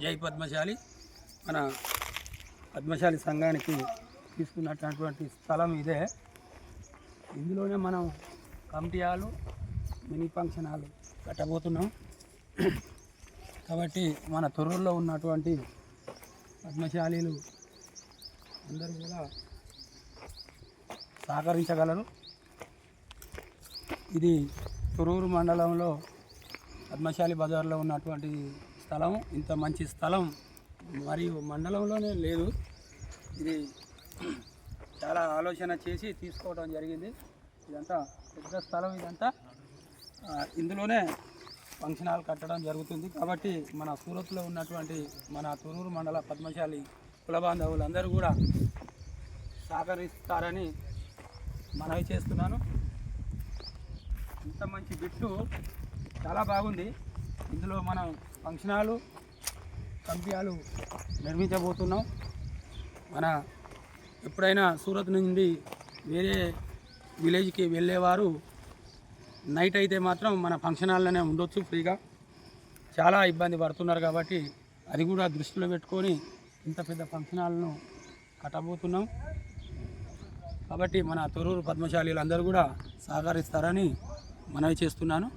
జై పద్మశాలి. మన పద్మశాలి సంఘానికి తీసుకున్నటువంటి స్థలం ఇదే. ఇందులోనే మనం committee hall mini function hall కట్టబోతున్నాం. కాబట్టి మన తొర్రూరులో ఉన్నటువంటి పద్మశాలీలు అందరూ కూడా సహకరించగలరు. ఇది తొర్రూరు మండలంలో పద్మశాలి బజార్లో ఉన్నటువంటి స్థలం ఇంత మంచి స్థలం మరియు మండలంలోనే లేదు. ఇది చాలా ఆలోచన చేసి తీసుకోవడం జరిగింది. ఇదంతా పెద్ద స్థలం ఇదంతా. ఇందులోనే ఫంక్షన్ హాల్ కట్టడం జరుగుతుంది. కాబట్టి మన సూరత్లో ఉన్నటువంటి మన తురూరు మండల పద్మశాలి కుల బాంధవులందరూ కూడా సహకరిస్తారని మనవి చేస్తున్నాను. ఇంత మంచి బిట్టు చాలా బాగుంది. ఇందులో మనం ఫంక్షన్ హాలు కంపియాలు నిర్మించబోతున్నాం. మన ఎప్పుడైనా సూరత్ నుండి వేరే విలేజ్కి వెళ్ళేవారు నైట్ అయితే మాత్రం మన ఫంక్షన్ హాల్లోనే ఉండొచ్చు ఫ్రీగా. చాలా ఇబ్బంది పడుతున్నారు కాబట్టి అది కూడా దృష్టిలో పెట్టుకొని ఇంత పెద్ద ఫంక్షన్ హాల్ను కట్టబోతున్నాం. కాబట్టి మన తొరూరు పద్మశాలీలు అందరూ కూడా సహకరిస్తారని మనవి చేస్తున్నాను.